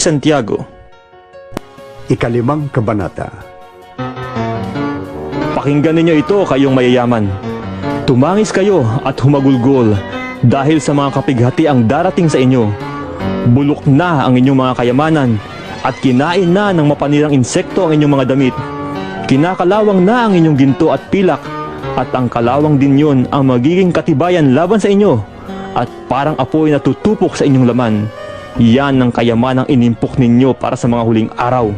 Santiago, Ikalimang Kabanata pakinggan ninyo ito kayong mayayaman. Tumangis kayo at humagulgol dahil sa mga kapighati ang darating sa inyo. Bulok na ang inyong mga kayamanan at kinain na ng mapanirang insekto ang inyong mga damit. Kinakalawang na ang inyong ginto at pilak at ang kalawang din yun ang magiging katibayan laban sa inyo at parang apoy na tutupok sa inyong laman. Yan ang kayamanang inimpok ninyo para sa mga huling araw.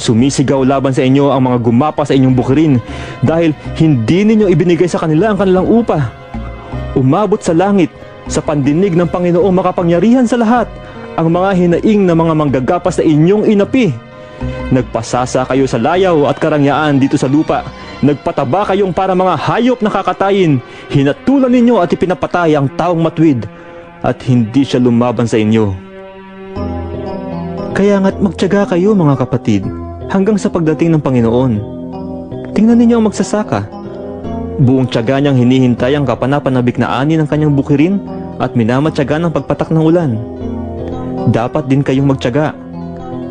Sumisigaw laban sa inyo ang mga gumapa sa inyong bukirin dahil hindi ninyo ibinigay sa kanila ang kanilang upa. Umabot sa langit sa pandinig ng Panginoong makapangyarihan sa lahat ang mga hinaing na mga manggagapas na inyong inapi. Nagpasasa kayo sa layaw at karangyaan dito sa lupa. Nagpataba kayong para mga hayop na kakatayin. Hinatulan ninyo at ipinapatay ang taong matwid at hindi siya lumaban sa inyo. Kaya nga't magtiyaga kayo mga kapatid hanggang sa pagdating ng Panginoon. Tingnan ninyo ang magsasaka. Buong tiyaga niyang hinihintay ang kapanapanabik na ani ng kanyang bukirin at minamatyaga ng pagpatak ng ulan. Dapat din kayong magtiyaga.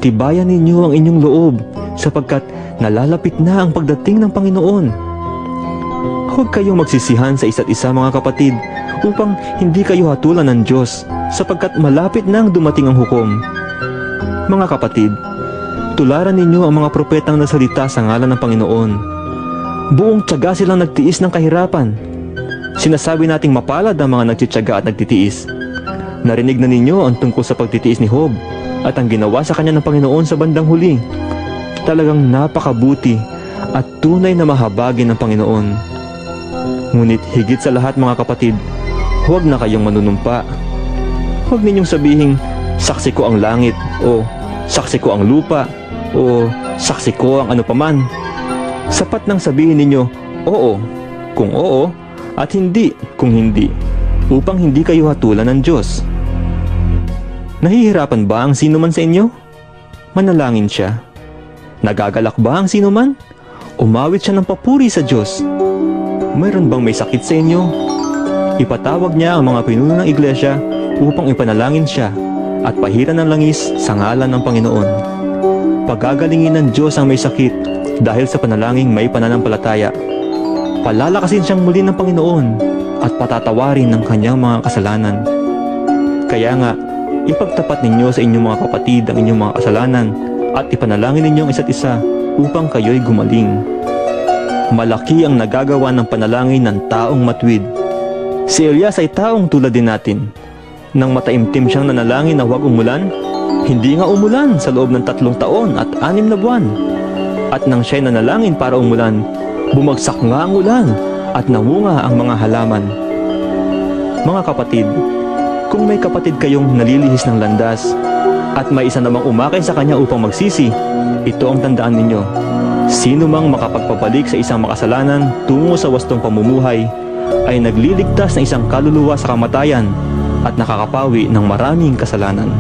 Tibayan ninyo ang inyong loob sapagkat nalalapit na ang pagdating ng Panginoon. Huwag kayong magsisihan sa isa't isa mga kapatid upang hindi kayo hatulan ng Diyos sapagkat malapit na ang dumating ang hukom. Mga kapatid, tularan ninyo ang mga propetang nasalita sa ngalan ng Panginoon. Buong tiyaga silang nagtiis ng kahirapan. Sinasabi nating mapalad ang mga nagtityaga at nagtitiis. Narinig na ninyo ang tungkol sa pagtitiis ni Job at ang ginawa sa kanya ng Panginoon sa bandang huli. Talagang napakabuti at tunay na mahabagin ng Panginoon. Ngunit higit sa lahat mga kapatid, huwag na kayong manunumpa. Huwag ninyong sabihing, saksi ko ang langit o saksi ko ang lupa o saksi ko ang ano paman. Sapat nang sabihin ninyo, oo, kung oo, at hindi kung hindi, upang hindi kayo hatulan ng Diyos. Nahihirapan ba ang sino man sa inyo? Manalangin siya. Nagagalak ba ang sino man? Umawit siya ng papuri sa Diyos. Mayroon bang may sakit sa inyo? Ipatawag niya ang mga pinuno ng iglesia upang ipanalangin siya at pahiran ng langis sa ngalan ng Panginoon. Pagagalingin ng Diyos ang may sakit dahil sa panalangin may pananampalataya. Palalakasin siyang muli ng Panginoon at patatawarin ng kanyang mga kasalanan. Kaya nga, ipagtapat ninyo sa inyong mga kapatid ang inyong mga kasalanan at ipanalangin ninyo ang isa't isa upang kayo'y gumaling. Malaki ang nagagawa ng panalangin ng taong matwid. Si Elias ay taong tulad din natin. Nang mataimtim siyang nanalangin na huwag umulan, hindi nga umulan sa loob ng tatlong taon at anim na buwan. At nang siya'y nanalangin para umulan, bumagsak nga ang ulan at namunga ang mga halaman. Mga kapatid, kung may kapatid kayong nalilihis ng landas at may isa namang umakay sa kanya upang magsisi, ito ang tandaan ninyo. Sino mang makapagpabalik sa isang makasalanan tungo sa wastong pamumuhay ay nagliligtas ng isang kaluluwa sa kamatayan at nakakapawi ng maraming kasalanan.